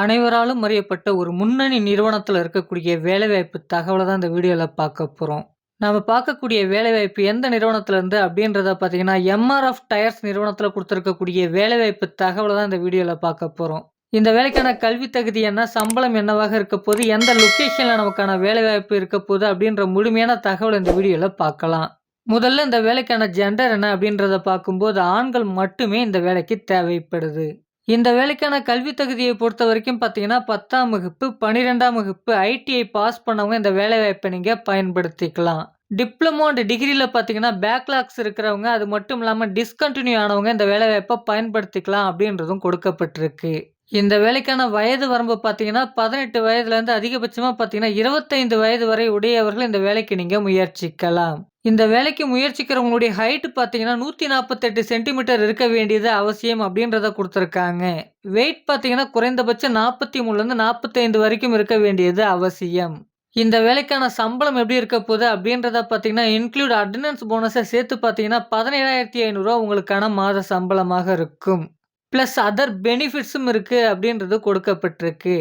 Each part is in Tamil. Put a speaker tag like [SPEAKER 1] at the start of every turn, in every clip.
[SPEAKER 1] அனைவராலும் அறியப்பட்ட ஒரு முன்னணி நிறுவனத்தில் இருக்கக்கூடிய வேலைவாய்ப்பு தகவலை தான் இந்த வீடியோவில் பார்க்க போகிறோம் நாம் பார்க்கக்கூடிய வேலைவாய்ப்பு எந்த நிறுவனத்திலேருந்து அப்படின்றத பார்த்தீங்கன்னா, எம்.ஆர்.எஃப் டயர்ஸ் நிறுவனத்தில் கொடுத்துருக்கக்கூடிய வேலைவாய்ப்பு தகவலை தான் இந்த வீடியோவில் பார்க்க போகிறோம் இந்த வேலைக்கான கல்வி தகுதி என்ன? சம்பளம் என்னவாக இருக்க போது? எந்த லொக்கேஷனில் நமக்கான வேலைவாய்ப்பு இருக்க போகுது அப்படின்ற முழுமையான தகவல் இந்த வீடியோவில் பார்க்கலாம். முதல்ல இந்த வேலைக்கான ஜெண்டர் என்ன அப்படின்றத பார்க்கும்போது, ஆண்கள் மட்டுமே இந்த வேலைக்கு தேவைப்படுது. இந்த வேலைக்கான கல்வி தகுதியை பொறுத்த வரைக்கும் பார்த்தீங்கன்னா, 10ஆம் வகுப்பு, 12ஆம் வகுப்பு, ஐடிஐ பாஸ் பண்ணவங்க இந்த வேலைவாய்ப்பை நீங்கள் பயன்படுத்திக்கலாம். டிப்ளமோ அண்ட் டிகிரியில் பார்த்தீங்கன்னா, பேக்லாக்ஸ் இருக்கிறவங்க, அது மட்டும் இல்லாமல் டிஸ்கண்டினியூ ஆனவங்க இந்த வேலைவாய்ப்பை பயன்படுத்திக்கலாம் அப்படின்றதும் கொடுக்கப்பட்டிருக்கு. இந்த வேலைக்கான வயது வரம்பு பார்த்தீங்கன்னா, பதினெட்டு வயதுலேருந்து அதிகபட்சமாக பார்த்தீங்கன்னா, 25 வயது வரை உடையவர்கள் இந்த வேலைக்கு நீங்கள் முயற்சிக்கலாம். இந்த வேலைக்கு முயற்சிக்கிறவங்களுடைய ஹைட்டு பார்த்தீங்கன்னா, 148 சென்டிமீட்டர் இருக்க வேண்டியது அவசியம் அப்படின்றத கொடுத்துருக்காங்க வெயிட் பார்த்தீங்கன்னா, குறைந்தபட்சம் 43லேருந்து 45 வரைக்கும் இருக்க வேண்டியது அவசியம். இந்த வேலைக்கான சம்பளம் எப்படி இருக்க போகுது அப்படின்றத பார்த்தீங்கன்னா, இன்க்ளூட் அட்டண்டன்ஸ் போனஸை சேர்த்து பார்த்தீங்கன்னா, பதினேழாயிரத்தி ஐநூறுரூவா உங்களுக்கான மாத சம்பளமாக இருக்கும். ப்ளஸ் அதர் பெனிஃபிட்ஸும் இருக்குது அப்படின்றது கொடுக்கப்பட்டிருக்கு.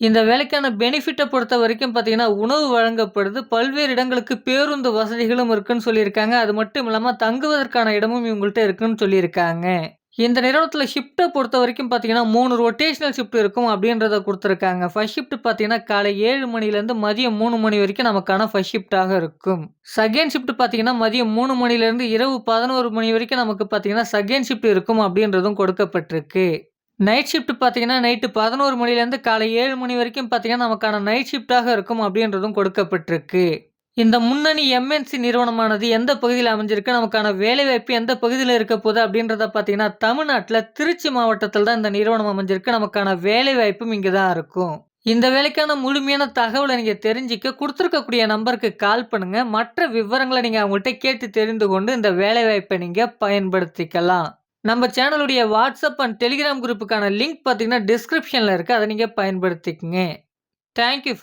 [SPEAKER 1] இந்த வேலைக்கான பெனிஃபிட்டை பொறுத்த வரைக்கும் பார்த்தீங்கன்னா, உணவு வழங்கப்படுது. பல்வேறு இடங்களுக்கு பேருந்து வசதிகளும் இருக்குன்னு சொல்லியிருக்காங்க. அது மட்டும் இல்லாமல் தங்குவதற்கான இடமும் இவங்கள்ட்ட இருக்குன்னு சொல்லியிருக்காங்க. இந்த நிறுவனத்தில் ஷிஃப்ட்டை பொறுத்த வரைக்கும் பார்த்தீங்கன்னா, மூணு ரொட்டேஷனல் ஷிஃப்ட் இருக்கும் அப்படின்றத கொடுத்துருக்காங்க ஃபர்ஸ்ட் ஷிஃப்ட் பார்த்தீங்கன்னா, காலை ஏழு மணிலேருந்து மதியம் மூணு மணி வரைக்கும் நமக்கான ஃபர்ஸ்ட் ஷிஃப்ட்டாக இருக்கும். செகண்ட் ஷிஃப்ட் பார்த்தீங்கன்னா, மதியம் மூணு மணிலேருந்து இரவு 11 மணி வரைக்கும் நமக்கு பார்த்தீங்கன்னா, செகண்ட் ஷிஃப்ட் இருக்கும் அப்படின்றதும் கொடுக்கப்பட்டிருக்கு. நைட் ஷிஃப்ட் பார்த்தீங்கன்னா, நைட்டு 11 மணிலேருந்து காலை ஏழு மணி வரைக்கும் பார்த்தீங்கன்னா, நமக்கான நைட் ஷிஃப்ட்டாக இருக்கும் அப்படின்றதும் கொடுக்கப்பட்டிருக்கு. இந்த முன்னணி எம்.என்.சி நிறுவனமானது எந்த பகுதியில் அமைஞ்சிருக்கு? நமக்கான வேலைவாய்ப்பு எந்த பகுதியில் இருக்க போகுது அப்படின்றத பார்த்தீங்கன்னா, தமிழ்நாட்டில் திருச்சி மாவட்டத்தில் தான் இந்த நிறுவனம் அமைஞ்சிருக்கு. நமக்கான வேலைவாய்ப்பும் இங்கே தான் இருக்கும். இந்த வேலைக்கான முழுமையான தகவலை நீங்கள் தெரிஞ்சுக்க கொடுத்துருக்கக்கூடிய நம்பருக்கு கால் பண்ணுங்கள் மற்ற விவரங்களை நீங்கள் அவங்கள்ட்ட கேட்டு தெரிந்து கொண்டு இந்த வேலைவாய்ப்பை நீங்கள் பயன்படுத்திக்கலாம். நம்ம சேனலுடைய வாட்ஸ்அப் அண்ட் டெலிகிராம் குரூப்புக்கான லிங்க் பார்த்தீங்கன்னா, டிஸ்கிரிப்ஷனில் இருக்குது அதை நீங்கள் பயன்படுத்திக்கங்க. Thank you